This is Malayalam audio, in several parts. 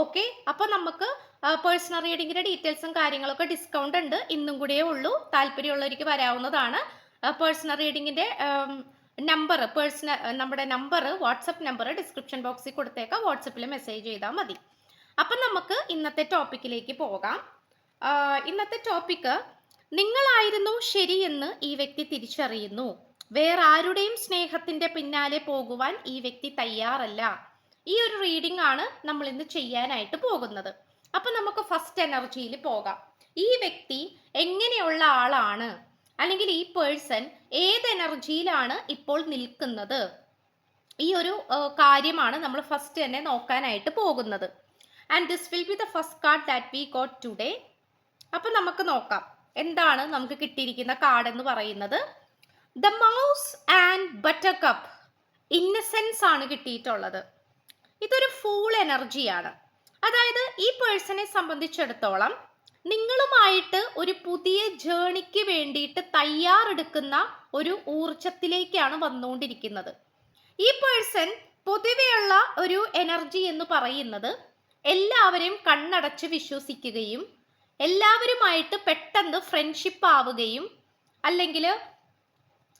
ഓക്കെ അപ്പോൾ നമുക്ക് പേഴ്സണൽ റീഡിങ്ങിന്റെ ഡീറ്റെയിൽസും കാര്യങ്ങളൊക്കെ ഡിസ്കൗണ്ട് ഉണ്ട്. ഇന്നും കൂടിയേ ഉള്ളൂ. താല്പര്യമുള്ളവർക്ക് വരാവുന്നതാണ്. പേഴ്സണൽ റീഡിങ്ങിന്റെ നമ്പർ പേഴ്സണൽ നമ്മുടെ നമ്പർ വാട്സപ്പ് നമ്പർ ഡിസ്ക്രിപ്ഷൻ ബോക്സിൽ കൊടുത്തേക്കാം. വാട്സപ്പിൽ മെസ്സേജ് ചെയ്താൽ മതി. അപ്പം നമുക്ക് ഇന്നത്തെ ടോപ്പിക്കിലേക്ക് പോകാം. ഇന്നത്തെ ടോപ്പിക്ക് നിങ്ങളായിരുന്നു ശരിയെന്ന് ഈ വ്യക്തി തിരിച്ചറിയുന്നു. വേറെ ആരുടെയും സ്നേഹത്തിന്റെ പിന്നാലെ പോകുവാൻ ഈ വ്യക്തി തയ്യാറല്ല. ഈ ഒരു റീഡിംഗ് ആണ് നമ്മൾ ഇന്ന് ചെയ്യാനായിട്ട് പോകുന്നത്. അപ്പൊ നമുക്ക് ഫസ്റ്റ് എനർജിയിൽ പോകാം. ഈ വ്യക്തി എങ്ങനെയുള്ള ആളാണ്? അല്ലെങ്കിൽ ഈ പേഴ്സൺ ഏത് എനർജിയിലാണ് ഇപ്പോൾ നിൽക്കുന്നത്? ഈ ഒരു കാര്യമാണ് നമ്മൾ ഫസ്റ്റ് തന്നെ നോക്കാനായിട്ട് പോകുന്നത്. And this will be the first card that we got today അപ്പൊ നമുക്ക് നോക്കാം. എന്താണ് നമുക്ക് കിട്ടിയിരിക്കുന്ന കാർഡ് എന്ന് പറയുന്നത്? The mouse and buttercup innocence ആണ് കിട്ടിയിട്ടുള്ളത്. ഇതൊരു ഫൂൾ എനർജിയാണ് അതായത് ഈ പേഴ്സണെ സംബന്ധിച്ചിടത്തോളം നിങ്ങളുമായിട്ട് ഒരു പുതിയ ജേണിക്ക് വേണ്ടിയിട്ട് തയ്യാറെടുക്കുന്ന ഒരു ഊർജത്തിലേക്കാണ് വന്നുകൊണ്ടിരിക്കുന്നത്. ഈ പേഴ്സൺ പൊതുവെയുള്ള ഒരു എനർജി എന്ന് പറയുന്നത് എല്ലാവരെയും കണ്ണടച്ച് വിശ്വസിക്കുകയും എല്ലാവരുമായിട്ട് പെട്ടെന്ന് ഫ്രണ്ട്ഷിപ്പ് ആവുകയും അല്ലെങ്കിൽ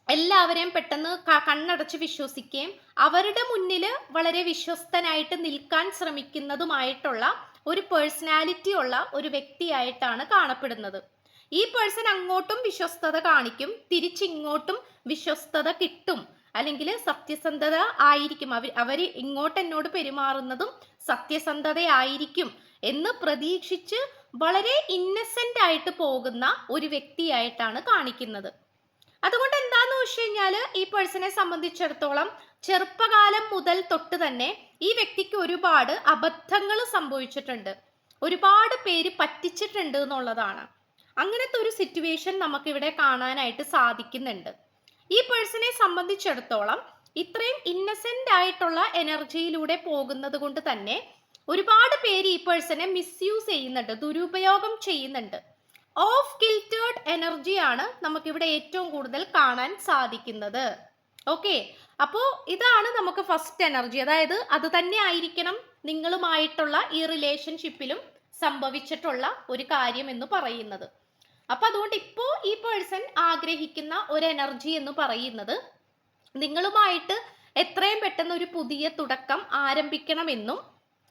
എല്ലാവരെയും പെട്ടെന്ന് കണ്ണടച്ച് വിശ്വസിക്കുകയും അവരുടെ മുന്നിൽ വളരെ വിശ്വസ്തനായിട്ട് നിൽക്കാൻ ശ്രമിക്കുന്നതുമായിട്ടുള്ള ഒരു പേഴ്സണാലിറ്റി ഉള്ള ഒരു വ്യക്തിയായിട്ടാണ് കാണപ്പെടുന്നത്. ഈ പേഴ്സൺ അങ്ങോട്ടും വിശ്വസ്തത കാണിക്കും തിരിച്ചിങ്ങോട്ടും വിശ്വസ്തത കിട്ടും. അല്ലെങ്കിൽ സത്യസന്ധത ആയിരിക്കും. അവർ അവർ ഇങ്ങോട്ട് എന്നോട് പെരുമാറുന്നതും സത്യസന്ധതയായിരിക്കും എന്ന് പ്രതീക്ഷിച്ച് വളരെ ഇന്നസെന്റ് ആയിട്ട് പോകുന്ന ഒരു വ്യക്തിയായിട്ടാണ് കാണിക്കുന്നത്. അതുകൊണ്ട് എന്താന്ന് വെച്ച് കഴിഞ്ഞാൽ ഈ പേഴ്സണെ സംബന്ധിച്ചിടത്തോളം ചെറുപ്പകാലം മുതൽ തൊട്ട് തന്നെ ഈ വ്യക്തിക്ക് ഒരുപാട് അബദ്ധങ്ങൾ സംഭവിച്ചിട്ടുണ്ട്. ഒരുപാട് പേര് പറ്റിച്ചിട്ടുണ്ട് എന്നുള്ളതാണ്. അങ്ങനത്തെ ഒരു സിറ്റുവേഷൻ നമുക്കിവിടെ കാണാനായിട്ട് സാധിക്കുന്നുണ്ട്. ഈ പേഴ്സണെ സംബന്ധിച്ചിടത്തോളം ഇത്രയും ഇന്നസെന്റ് ആയിട്ടുള്ള എനർജിയിലൂടെ പോകുന്നത് കൊണ്ട് തന്നെ ഒരുപാട് പേര് ഈ പേഴ്സണെ മിസ്യൂസ് ചെയ്യുന്നുണ്ട് ദുരുപയോഗം ചെയ്യുന്നുണ്ട്. ഓഫ് കിൽറ്റേഡ് എനർജിയാണ് നമുക്കിവിടെ ഏറ്റവും കൂടുതൽ കാണാൻ സാധിക്കുന്നത്. ഓക്കെ? അപ്പോൾ ഇതാണ് നമുക്ക് ഫസ്റ്റ് എനർജി. അതായത് അത് തന്നെ ആയിരിക്കണം നിങ്ങളുമായിട്ടുള്ള ഈ റിലേഷൻഷിപ്പിലും സംഭവിച്ചിട്ടുള്ള ഒരു കാര്യം എന്ന് പറയുന്നത്. അപ്പൊ അതുകൊണ്ട് ഇപ്പോൾ ഈ പേഴ്സൺ ആഗ്രഹിക്കുന്ന ഒരു എനർജി എന്ന് പറയുന്നത് നിങ്ങളുമായിട്ട് എത്രയും പെട്ടെന്ന് ഒരു പുതിയ തുടക്കം ആരംഭിക്കണമെന്നും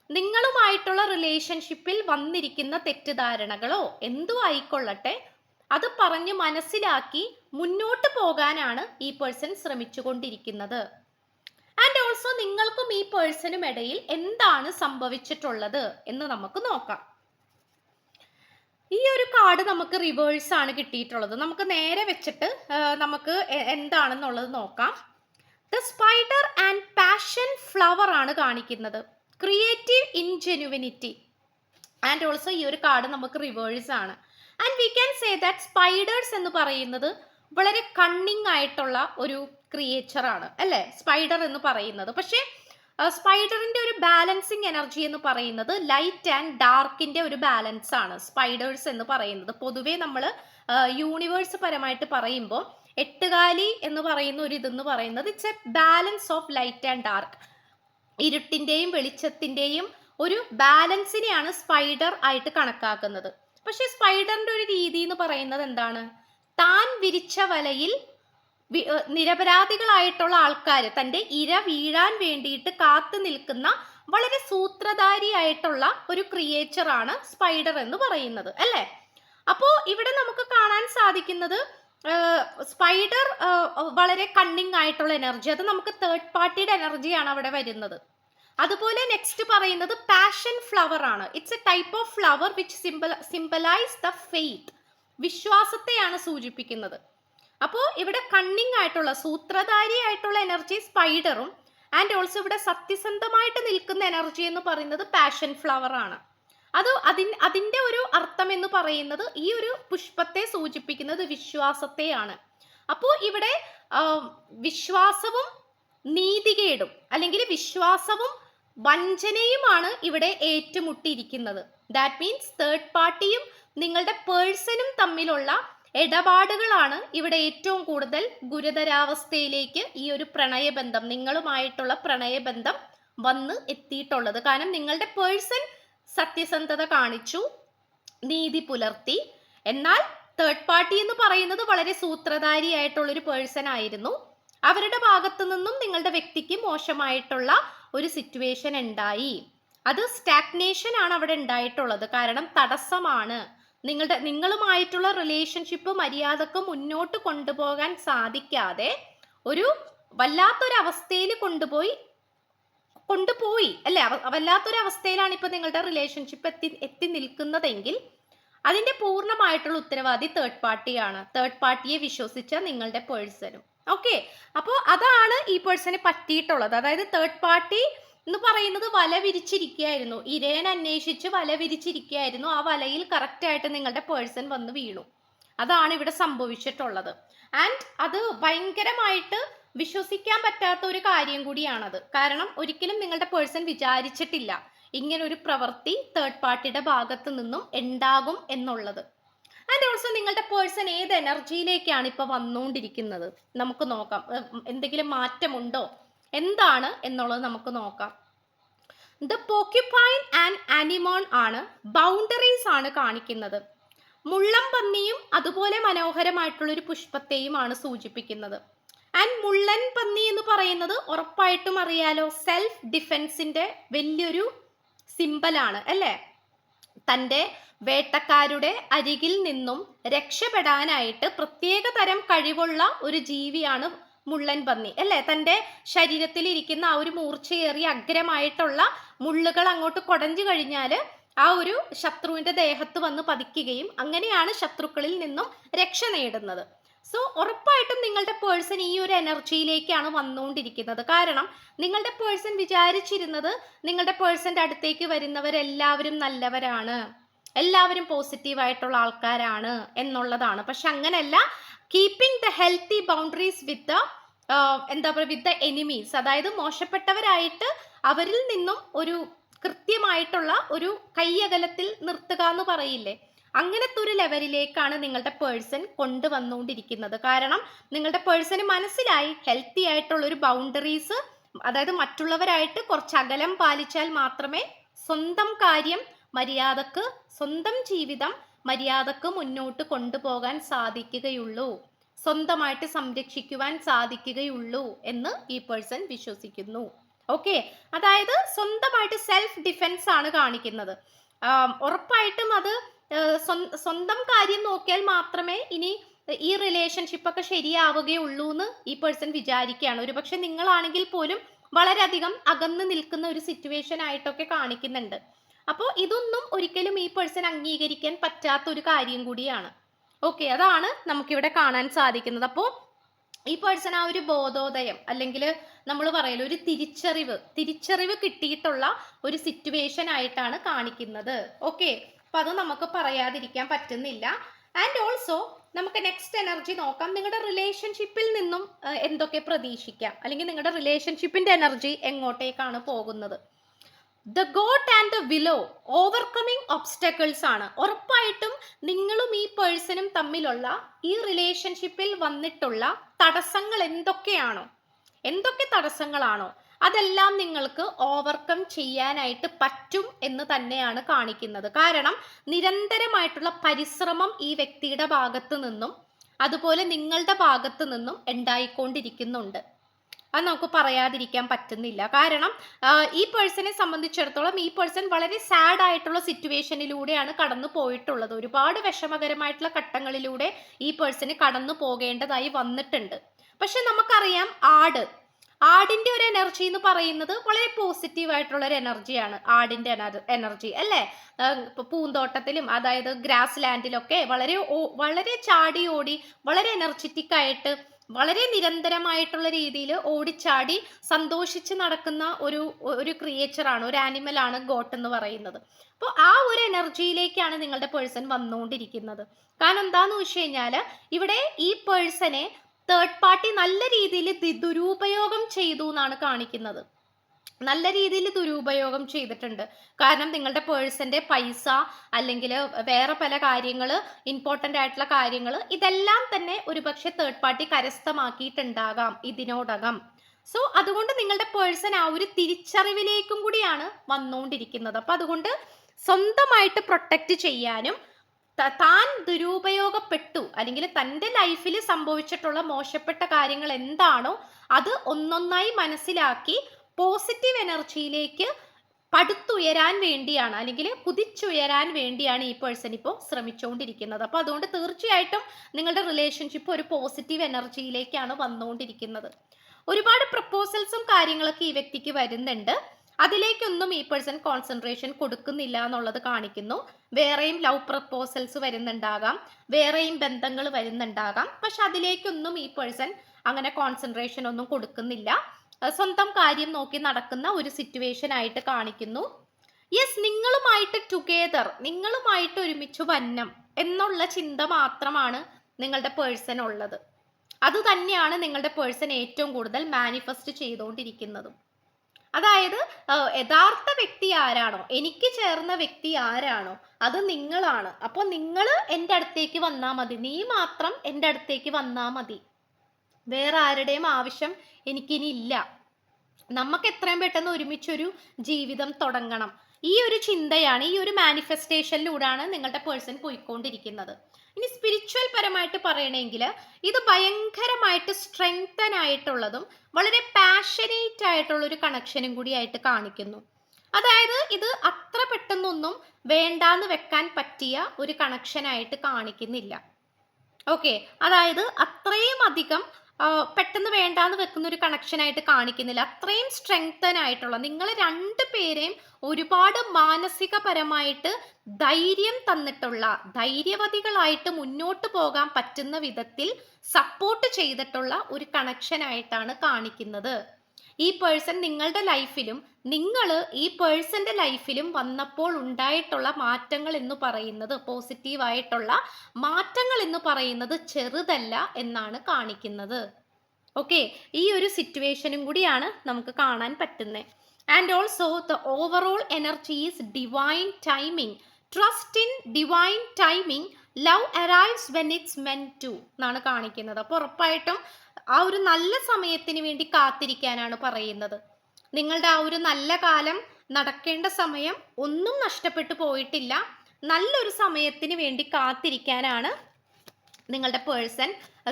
നിങ്ങളുമായിട്ടുള്ള റിലേഷൻഷിപ്പിൽ വന്നിരിക്കുന്ന തെറ്റിദ്ധാരണകളോ എന്തോ ആയിക്കൊള്ളട്ടെ അത് പറഞ്ഞു മനസ്സിലാക്കി മുന്നോട്ട് പോകാനാണ് ഈ പേഴ്സൺ ശ്രമിച്ചുകൊണ്ടിരിക്കുന്നത്. ആൻഡ് ഓൾസോ നിങ്ങൾക്കും ഈ പേഴ്സണും ഇടയിൽ എന്താണ് സംഭവിച്ചിട്ടുള്ളത് എന്ന് നമുക്ക് നോക്കാം. ഈ ഒരു കാർഡ് നമുക്ക് റിവേഴ്സ് ആണ് കിട്ടിയിട്ടുള്ളത്. നമുക്ക് നേരെ വെച്ചിട്ട് നമുക്ക് എന്താണെന്നുള്ളത് നോക്കാം. The spider and passion flower ആണ് കാണിക്കുന്നത്. ക്രിയേറ്റീവ് ഇൻജെനുവിനിറ്റി ആൻഡ് ഓൾസോ ഈ ഒരു കാർഡ് നമുക്ക് റിവേഴ്സ് ആണ്. And we can say that spiders എന്ന് പറയുന്നത് വളരെ കണ്ണിങ് ആയിട്ടുള്ള ഒരു ക്രിയേച്ചർ ആണ്. അല്ലേ? സ്പൈഡർ എന്ന് പറയുന്നത്. പക്ഷേ സ്പൈഡറിന്റെ ഒരു ബാലൻസിങ് എനർജി എന്ന് പറയുന്നത് ലൈറ്റ് ആൻഡ് ഡാർക്കിന്റെ ഒരു ബാലൻസ് ആണ്. സ്പൈഡേഴ്സ് എന്ന് പറയുന്നത്. പൊതുവെ നമ്മൾ യൂണിവേഴ്സ് പരമായിട്ട് പറയുമ്പോൾ എട്ടുകാലി എന്ന് പറയുന്ന ഒരു ഇതെന്ന് പറയുന്നത് it's a balance of light and dark ഇരുട്ടിന്റെയും വെളിച്ചത്തിന്റെയും ഒരു ബാലൻസിനെയാണ് സ്പൈഡർ ആയിട്ട് കണക്കാക്കുന്നത്. പക്ഷെ സ്പൈഡറിന്റെ ഒരു രീതി എന്ന് പറയുന്നത് എന്താണ്? താൻ വിരിച്ച വലയിൽ നിരപരാധികളായിട്ടുള്ള ആൾക്കാർ തന്റെ ഇര വീഴാൻ വേണ്ടിയിട്ട് കാത്തു നിൽക്കുന്ന വളരെ സൂത്രധാരിയായിട്ടുള്ള ഒരു ക്രിയേച്ചർ ആണ് സ്പൈഡർ എന്ന് പറയുന്നത് അല്ലേ? അപ്പോൾ ഇവിടെ നമുക്ക് കാണാൻ സാധിക്കുന്നത് സ്പൈഡർ വളരെ കണ്ണിങ് ആയിട്ടുള്ള എനർജി അത് നമുക്ക് തേർഡ് പാർട്ടിയുടെ എനർജിയാണ് അവിടെ വരുന്നത്. അതുപോലെ നെക്സ്റ്റ് പറയുന്നത് പാഷൻ ഫ്ലവർ ആണ്. It's a type of flower which symbol symbolise the faith വിശ്വാസത്തെയാണ് സൂചിപ്പിക്കുന്നത്. അപ്പോൾ ഇവിടെ കണ്ണിങ് ആയിട്ടുള്ള സൂത്രധാരി ആയിട്ടുള്ള എനർജി സ്പൈഡറും ആൻഡ് ഓൾസോ ഇവിടെ സത്യസന്ധമായിട്ട് നിൽക്കുന്ന എനർജി എന്ന് പറയുന്നത് പാഷൻ ഫ്ലവർ ആണ്. അത് അതിൻ അതിന്റെ ഒരു അർത്ഥം എന്ന് പറയുന്നത് ഈ ഒരു പുഷ്പത്തെ സൂചിപ്പിക്കുന്നത് വിശ്വാസത്തെയാണ്. അപ്പോൾ ഇവിടെ വിശ്വാസവും നീതികേടും അല്ലെങ്കിൽ വിശ്വാസവും വഞ്ചനയുമാണ് ഇവിടെ ഏറ്റുമുട്ടിയിരിക്കുന്നത്. ദാറ്റ് മീൻസ് തേർഡ് പാർട്ടിയും നിങ്ങളുടെ പേഴ്സണും തമ്മിലുള്ള ഇടപാടുകളാണ് ഇവിടെ ഏറ്റവും കൂടുതൽ ഗുരുതരാവസ്ഥയിലേക്ക് ഈ ഒരു പ്രണയബന്ധം നിങ്ങളുമായിട്ടുള്ള പ്രണയബന്ധം വന്ന് എത്തിയിട്ടുള്ളത്. കാരണം നിങ്ങളുടെ പേഴ്സൺ സത്യസന്ധത കാണിച്ചു നീതി പുലർത്തി. എന്നാൽ തേർഡ് പാർട്ടി എന്ന് പറയുന്നത് വളരെ സൂത്രധാരിയായിട്ടുള്ളൊരു പേഴ്സൺ ആയിരുന്നു. അവരുടെ ഭാഗത്തു നിന്നും നിങ്ങളുടെ വ്യക്തിക്ക് മോശമായിട്ടുള്ള ഒരു സിറ്റുവേഷൻ ഉണ്ടായി. അത് സ്റ്റാഗ്നേഷൻ ആണ് അവിടെ ഉണ്ടായിട്ടുള്ളത്. കാരണം തടസ്സമാണ്. നിങ്ങളുടെ നിങ്ങളുമായിട്ടുള്ള റിലേഷൻഷിപ്പ് മര്യാദയ്ക്ക് മുന്നോട്ട് കൊണ്ടുപോകാൻ സാധിക്കാതെ ഒരു വല്ലാത്തൊരവസ്ഥയിൽ കൊണ്ടുപോയി കൊണ്ടുപോയി. അല്ലെ? വല്ലാത്തൊരു അവസ്ഥയിലാണ് ഇപ്പൊ നിങ്ങളുടെ റിലേഷൻഷിപ്പ് എത്തി എത്തി നിൽക്കുന്നതെങ്കിൽ അതിന്റെ പൂർണമായിട്ടുള്ള ഉത്തരവാദി തേർഡ് പാർട്ടിയാണ് തേർഡ് പാർട്ടിയെ വിശ്വസിച്ച നിങ്ങളുടെ പേഴ്സണും. ഓക്കെ? അപ്പോൾ അതാണ് ഈ പേഴ്സണെ പറ്റിയിട്ടുള്ളത്. അതായത് തേർഡ് പാർട്ടി എന്ന് പറയുന്നത് വല വിരിച്ചിരിക്കുകയായിരുന്നു. ഇരേൻ അന്വേഷിച്ച് വല വിരിച്ചിരിക്കുകയായിരുന്നു. ആ വലയിൽ കറക്റ്റായിട്ട് നിങ്ങളുടെ പേഴ്സൺ വന്ന് വീണു. അതാണ് ഇവിടെ സംഭവിച്ചിട്ടുള്ളത്. ആൻഡ് അത് ഭയങ്കരമായിട്ട് വിശ്വസിക്കാൻ പറ്റാത്ത ഒരു കാര്യം കൂടിയാണത്. കാരണം ഒരിക്കലും നിങ്ങളുടെ പേഴ്സൺ വിചാരിച്ചിട്ടില്ല. ഇങ്ങനെ ഒരു പ്രവൃത്തി തേർഡ് പാർട്ടിയുടെ ഭാഗത്ത് നിന്നും ഉണ്ടാകും എന്നുള്ളത്. ആൻഡ് ഓൾസോ നിങ്ങളുടെ പേഴ്സൺ ഏത് എനർജിയിലേക്കാണ് ഇപ്പൊ വന്നുകൊണ്ടിരിക്കുന്നത്? നമുക്ക് നോക്കാം. എന്തെങ്കിലും മാറ്റമുണ്ടോ? എന്താണ് എന്നുള്ളത് നമുക്ക് നോക്കാം. ദ പോക്യുപൈൻ ആൻഡ് ആനിമോൺ ആണ് ബൗണ്ടറീസ് ആണ് കാണിക്കുന്നത്. മുള്ളം പന്നിയും അതുപോലെ മനോഹരമായിട്ടുള്ള ഒരു പുഷ്പത്തെയുമാണ് സൂചിപ്പിക്കുന്നത്. ആൻഡ് മുള്ളൻ പന്നി എന്ന് പറയുന്നത് ഉറപ്പായിട്ടും അറിയാലോ സെൽഫ് ഡിഫെൻസിന്റെ വലിയൊരു സിമ്പലാണ് അല്ലേ? തന്റെ വേട്ടക്കാരുടെ അരികിൽ നിന്നും രക്ഷപ്പെടാനായിട്ട് പ്രത്യേക തരം കഴിവുള്ള ഒരു ജീവിയാണ് മുള്ളൻ പന്നി അല്ലേ? തന്റെ ശരീരത്തിൽ ഇരിക്കുന്ന ആ ഒരു മൂർച്ചയേറിയ അഗ്രമായിട്ടുള്ള മുള്ളുകൾ അങ്ങോട്ട് കുടഞ്ഞു കഴിഞ്ഞാൽ ആ ഒരു ശത്രുവിന്റെ ദേഹത്ത് വന്ന് പതിക്കുകയും അങ്ങനെയാണ് ശത്രുക്കളിൽ നിന്നും രക്ഷ നേടുന്നത്. സോ ഉറപ്പായിട്ടും നിങ്ങളുടെ പേഴ്സൺ ഈ ഒരു എനർജിയിലേക്കാണ് വന്നുകൊണ്ടിരിക്കുന്നത്. കാരണം നിങ്ങളുടെ പേഴ്സൺ വിചാരിച്ചിരുന്നത് നിങ്ങളുടെ പേഴ്സന്റെ അടുത്തേക്ക് വരുന്നവരെല്ലാവരും നല്ലവരാണ്. എല്ലാവരും പോസിറ്റീവായിട്ടുള്ള ആൾക്കാരാണ് എന്നുള്ളതാണ്. പക്ഷെ അങ്ങനെയല്ല. Keeping the healthy boundaries with എന്താ പറയുക വിത്ത് ദ എനിമീസ് അതായത് മോശപ്പെട്ടവരായിട്ട് അവരിൽ നിന്നും ഒരു കൃത്യമായിട്ടുള്ള ഒരു കൈയകലത്തിൽ നിർത്തുക എന്ന് പറയില്ലേ? അങ്ങനത്തെ ഒരു ലെവലിലേക്കാണ് നിങ്ങളുടെ പേഴ്സൺ കൊണ്ടുവന്നുകൊണ്ടിരിക്കുന്നത്. കാരണം നിങ്ങളുടെ പേഴ്സന് മനസ്സിലായി ഹെൽത്തി ആയിട്ടുള്ള ഒരു ബൗണ്ടറീസ് അതായത് മറ്റുള്ളവരായിട്ട് കുറച്ച് അകലം പാലിച്ചാൽ മാത്രമേ സ്വന്തം കാര്യം മര്യാദയ്ക്ക് സ്വന്തം ജീവിതം മര്യാദയ്ക്ക് മുന്നോട്ട് കൊണ്ടുപോകാൻ സാധിക്കുകയുള്ളൂ. സ്വന്തമായിട്ട് സംരക്ഷിക്കുവാൻ സാധിക്കുകയുള്ളൂ എന്ന് ഈ പേഴ്സൺ വിശ്വസിക്കുന്നു. ഓക്കെ അതായത് സ്വന്തമായിട്ട് സെൽഫ് ഡിഫെൻസ് ആണ് കാണിക്കുന്നത്. ഉറപ്പായിട്ടും അത് സ്വന്തം കാര്യം നോക്കിയാൽ മാത്രമേ ഇനി ഈ റിലേഷൻഷിപ്പ് ഒക്കെ ശരിയാവുകയുള്ളൂ എന്ന് ഈ പേഴ്സൺ വിചാരിക്കുകയാണ്. ഒരുപക്ഷെ നിങ്ങളാണെങ്കിൽ പോലും വളരെയധികം അകന്ന് നിൽക്കുന്ന ഒരു സിറ്റുവേഷൻ ആയിട്ടൊക്കെ കാണിക്കുന്നുണ്ട്. അപ്പോൾ ഇതൊന്നും ഒരിക്കലും ഈ പേഴ്സൺ അംഗീകരിക്കാൻ പറ്റാത്ത ഒരു കാര്യം കൂടിയാണ്. ഓക്കെ അതാണ് നമുക്കിവിടെ കാണാൻ സാധിക്കുന്നത്. അപ്പോൾ ഈ പേഴ്സൺ ആ ഒരു ബോധോദയം അല്ലെങ്കിൽ നമ്മൾ പറയല ഒരു തിരിച്ചറിവ് തിരിച്ചറിവ് കിട്ടിയിട്ടുള്ള ഒരു സിറ്റുവേഷൻ ആയിട്ടാണ് കാണിക്കുന്നത്. ഓക്കെ അപ്പൊ അത് നമുക്ക് പറയാതിരിക്കാൻ പറ്റുന്നില്ല. ആൻഡ് ഓൾസോ നമുക്ക് നെക്സ്റ്റ് എനർജി നോക്കാം. നിങ്ങളുടെ റിലേഷൻഷിപ്പിൽ നിന്നും എന്തൊക്കെ പ്രതീക്ഷിക്കാം? അല്ലെങ്കിൽ നിങ്ങളുടെ റിലേഷൻഷിപ്പിന്റെ എനർജി എങ്ങോട്ടേക്കാണ് പോകുന്നത്? The goat and the willow overcoming obstacles ആണ്. ഉറപ്പായിട്ടും നിങ്ങളും ഈ പേഴ്സണും തമ്മിലുള്ള ഈ റിലേഷൻഷിപ്പിൽ വന്നിട്ടുള്ള തടസ്സങ്ങൾ എന്തൊക്കെയാണോ? എന്തൊക്കെ തടസ്സങ്ങളാണോ? അതെല്ലാം നിങ്ങൾക്ക് ഓവർകം ചെയ്യാനായിട്ട് പറ്റും എന്ന് തന്നെയാണ് കാണിക്കുന്നത്. കാരണം നിരന്തരമായിട്ടുള്ള പരിശ്രമം ഈ വ്യക്തിയുടെ ഭാഗത്ത് നിന്നും അതുപോലെ നിങ്ങളുടെ ഭാഗത്ത് നിന്നും ഉണ്ടായിക്കൊണ്ടിരിക്കുന്നുണ്ട്. അത് നമുക്ക് പറയാതിരിക്കാൻ പറ്റുന്നില്ല. കാരണം ഈ പേഴ്സണെ സംബന്ധിച്ചിടത്തോളം ഈ പേഴ്സൺ വളരെ സാഡ് ആയിട്ടുള്ള സിറ്റുവേഷനിലൂടെയാണ് കടന്നു പോയിട്ടുള്ളത്. ഒരുപാട് വിഷമകരമായിട്ടുള്ള ഘട്ടങ്ങളിലൂടെ ഈ പേഴ്സണ് കടന്നു പോകേണ്ടതായി വന്നിട്ടുണ്ട്. പക്ഷെ നമുക്കറിയാം ആട് ആടിന്റെ ഒരു എനർജി എന്ന് പറയുന്നത് വളരെ പോസിറ്റീവ് ആയിട്ടുള്ള ഒരു എനർജിയാണ് ആടിന്റെ എനർജി അല്ലേ? പൂന്തോട്ടത്തിലും അതായത് ഗ്രാസ് ലാൻഡിലൊക്കെ വളരെ വളരെ ചാടി ഓടി വളരെ എനർജറ്റിക് ആയിട്ട് വളരെ നിരന്തരമായിട്ടുള്ള രീതിയിൽ ഓടിച്ചാടി സന്തോഷിച്ച് നടക്കുന്ന ഒരു ഒരു ക്രിയേച്ചറാണ് ഒരു ആനിമലാണ് ഗോട്ട് എന്ന് പറയുന്നത്. അപ്പോൾ ആ ഒരു എനർജിയിലേക്കാണ് നിങ്ങളുടെ പേഴ്സൺ വന്നുകൊണ്ടിരിക്കുന്നത്. കാരണം എന്താന്ന് വെച്ച് കഴിഞ്ഞാൽ ഇവിടെ ഈ പേഴ്സണെ തേർഡ് പാർട്ടി നല്ല രീതിയിൽ ദുരുപയോഗം ചെയ്തു എന്നാണ് കാണിക്കുന്നത്. നല്ല രീതിയിൽ ദുരുപയോഗം ചെയ്തിട്ടുണ്ട്. കാരണം നിങ്ങളുടെ പേഴ്സന്റെ പൈസ അല്ലെങ്കിൽ വേറെ പല കാര്യങ്ങൾ ഇമ്പോർട്ടന്റ് ആയിട്ടുള്ള കാര്യങ്ങൾ ഇതെല്ലാം തന്നെ ഒരുപക്ഷെ തേർഡ് പാർട്ടി കരസ്ഥമാക്കിയിട്ടുണ്ടാകാം ഇതിനോടകം. സോ അതുകൊണ്ട് നിങ്ങളുടെ പേഴ്സൺ ആ ഒരു തിരിച്ചറിവിലേക്കും കൂടിയാണ് വന്നുകൊണ്ടിരിക്കുന്നത്. അപ്പം അതുകൊണ്ട് സ്വന്തമായിട്ട് പ്രൊട്ടക്റ്റ് ചെയ്യാനും താൻ ദുരുപയോഗപ്പെട്ടു അല്ലെങ്കിൽ തന്റെ ലൈഫിൽ സംഭവിച്ചിട്ടുള്ള മോശപ്പെട്ട കാര്യങ്ങൾ എന്താണോ അത് ഒന്നൊന്നായി മനസ്സിലാക്കി പോസിറ്റീവ് എനർജിയിലേക്ക് പടുത്തുയരാൻ വേണ്ടിയാണ് അല്ലെങ്കിൽ കുതിച്ചുയരാൻ വേണ്ടിയാണ് ഈ പേഴ്സൺ ഇപ്പോൾ ശ്രമിച്ചുകൊണ്ടിരിക്കുന്നത്. അപ്പോൾ അതുകൊണ്ട് തീർച്ചയായിട്ടും നിങ്ങളുടെ റിലേഷൻഷിപ്പ് ഒരു പോസിറ്റീവ് എനർജിയിലേക്കാണ് വന്നുകൊണ്ടിരിക്കുന്നത്. ഒരുപാട് പ്രപ്പോസൽസും കാര്യങ്ങളൊക്കെ ഈ വ്യക്തിക്ക് വരുന്നുണ്ട്. അതിലേക്കൊന്നും ഈ പേഴ്സൺ കോൺസെൻട്രേഷൻ കൊടുക്കുന്നില്ല എന്നുള്ളത് കാണിക്കുന്നു. വേറെയും ലവ് പ്രപ്പോസൽസ് വരുന്നുണ്ടാകാം. വേറെയും ബന്ധങ്ങൾ വരുന്നുണ്ടാകാം. പക്ഷെ അതിലേക്കൊന്നും ഈ പേഴ്സൺ അങ്ങനെ കോൺസെൻട്രേഷൻ ഒന്നും കൊടുക്കുന്നില്ല. സ്വന്തം കാര്യം നോക്കി നടക്കുന്ന ഒരു സിറ്റുവേഷൻ ആയിട്ട് കാണിക്കുന്നു. യെസ് നിങ്ങളുമായിട്ട് ടുഗെദർ നിങ്ങളുമായിട്ട് ഒരുമിച്ച് വന്നം എന്നുള്ള ചിന്ത മാത്രമാണ് നിങ്ങളുടെ പേഴ്സൺ ഉള്ളത്. അത് തന്നെയാണ് നിങ്ങളുടെ പേഴ്സൺ ഏറ്റവും കൂടുതൽ മാനിഫെസ്റ്റ് ചെയ്തുകൊണ്ടിരിക്കുന്നതും. അതായത് യഥാർത്ഥ വ്യക്തി ആരാണോ? എനിക്ക് ചേർന്ന വ്യക്തി ആരാണോ? അത് നിങ്ങളാണ്. അപ്പോൾ നിങ്ങൾ എന്റെ അടുത്തേക്ക് വന്നാൽ മതി. നീ മാത്രം എന്റെ അടുത്തേക്ക് വന്നാൽ മതി. വേറെ ആരുടെയും ആവശ്യം എനിക്കിനി ഇല്ല. നമുക്ക് എത്രയും പെട്ടെന്ന് ഒരുമിച്ചൊരു ജീവിതം തുടങ്ങണം. ഈ ഒരു ചിന്തയാണ് ഈ ഒരു മാനിഫെസ്റ്റേഷനിലൂടെയാണ് നിങ്ങളുടെ പേഴ്സൺ പോയിക്കൊണ്ടിരിക്കുന്നത്. ഇനി സ്പിരിച്വൽ പരമായിട്ട് പറയണമെങ്കിൽ ഇത് ഭയങ്കരമായിട്ട് സ്ട്രെങ്തൻ ആയിട്ടുള്ളതും വളരെ പാഷനേറ്റ് ആയിട്ടുള്ള ഒരു കണക്ഷനും കൂടി ആയിട്ട് കാണിക്കുന്നു. അതായത് ഇത് അത്ര പെട്ടെന്നൊന്നും വേണ്ടാന്ന് വെക്കാൻ പറ്റിയ ഒരു കണക്ഷനായിട്ട് കാണിക്കുന്നില്ല. ഓക്കെ അതായത് അത്രയും അധികം പെട്ടെന്ന് വേണ്ടാന്ന് വെക്കുന്ന ഒരു കണക്ഷൻ ആയിട്ട് കാണിക്കുന്നില്ല. അത്രയും സ്ട്രെങ്തൻ ആയിട്ടുള്ള നിങ്ങൾ രണ്ട് പേരെയും ഒരുപാട് മാനസികപരമായിട്ട് ധൈര്യം തന്നിട്ടുള്ള ധൈര്യവതികളായിട്ട് മുന്നോട്ട് പോകാൻ പറ്റുന്ന വിധത്തിൽ സപ്പോർട്ട് ചെയ്തിട്ടുള്ള ഒരു കണക്ഷൻ ആയിട്ടാണ് കാണിക്കുന്നത്. ഈ പേഴ്സൺ നിങ്ങളുടെ ലൈഫിലും നിങ്ങൾ ഈ പേഴ്സന്റെ ലൈഫിലും വന്നപ്പോൾ ഉണ്ടായിട്ടുള്ള മാറ്റങ്ങൾ എന്ന് പറയുന്നത് പോസിറ്റീവായിട്ടുള്ള മാറ്റങ്ങൾ എന്ന് പറയുന്നത് ചെറുതല്ല എന്നാണ് കാണിക്കുന്നത്. ഓക്കെ ഈ ഒരു സിറ്റുവേഷനും കൂടിയാണ് നമുക്ക് കാണാൻ പറ്റുന്നത് and also the overall energy is divine timing trust in divine timing love arrives when it's meant to എന്നാണ് കാണിക്കുന്നത്. അപ്പോൾ ഉറപ്പായിട്ടും ആ ഒരു നല്ല സമയത്തിന് വേണ്ടി കാത്തിരിക്കാനാണ് പറയുന്നത്. നിങ്ങളുടെ ആ ഒരു നല്ല കാലം നടക്കേണ്ട സമയം ഒന്നും നഷ്ടപ്പെട്ടു പോയിട്ടില്ല. നല്ലൊരു സമയത്തിന് വേണ്ടി കാത്തിരിക്കാനാണ് നിങ്ങളുടെ പേഴ്സൺ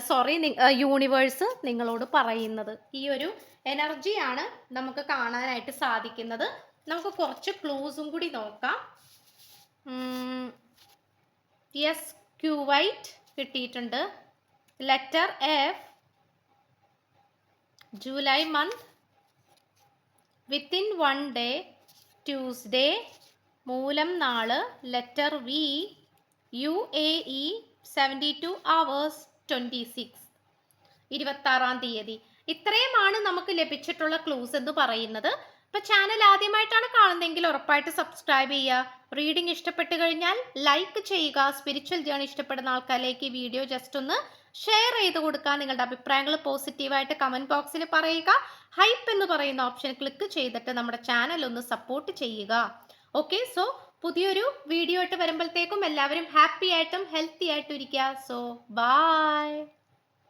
സോറി യൂണിവേഴ്സ് നിങ്ങളോട് പറയുന്നത്. ഈ ഒരു എനർജിയാണ് നമുക്ക് കാണാനായിട്ട് സാധിക്കുന്നത്. നമുക്ക് കുറച്ച് ക്ലൂസും കൂടി നോക്കാം. യെസ് ക്യൂ വൈറ്റ് കിട്ടിയിട്ടുണ്ട്. Letter F July month within one day Tuesday Moolam നാൾ letter V U A E seventy two hours twenty six ഇരുപത്താറാം തീയതി. ഇത്രയുമാണ് നമുക്ക് ലഭിച്ചിട്ടുള്ള ക്ലൂസ് എന്ന് പറയുന്നത്. ഇപ്പം ചാനൽ ആദ്യമായിട്ടാണ് കാണുന്നതെങ്കിൽ ഉറപ്പായിട്ട് സബ്സ്ക്രൈബ് ചെയ്യുക. റീഡിംഗ് ഇഷ്ടപ്പെട്ട് കഴിഞ്ഞാൽ ലൈക്ക് ചെയ്യുക. സ്പിരിച്വൽ ജേണി ഇഷ്ടപ്പെടുന്ന ആൾക്കാരിലേക്ക് വീഡിയോ ജസ്റ്റ് ഒന്ന് ഷെയർ ചെയ്ത് കൊടുക്കുക നിങ്ങളുടെ അഭിപ്രായങ്ങൾ പോസിറ്റീവായിട്ട് കമന്റ് ബോക്സിൽ പറയുക. ഹൈപ്പ് എന്ന് പറയുന്ന ഓപ്ഷൻ ക്ലിക്ക് ചെയ്തിട്ട് നമ്മുടെ ചാനൽ ഒന്ന് സപ്പോർട്ട് ചെയ്യുക. ഓക്കെ സോ പുതിയൊരു വീഡിയോ ആയിട്ട് വരുമ്പോഴത്തേക്കും എല്ലാവരും ഹാപ്പി ആയിട്ടും ഹെൽത്തി ആയിട്ടും ഇരിക്കുക. So bye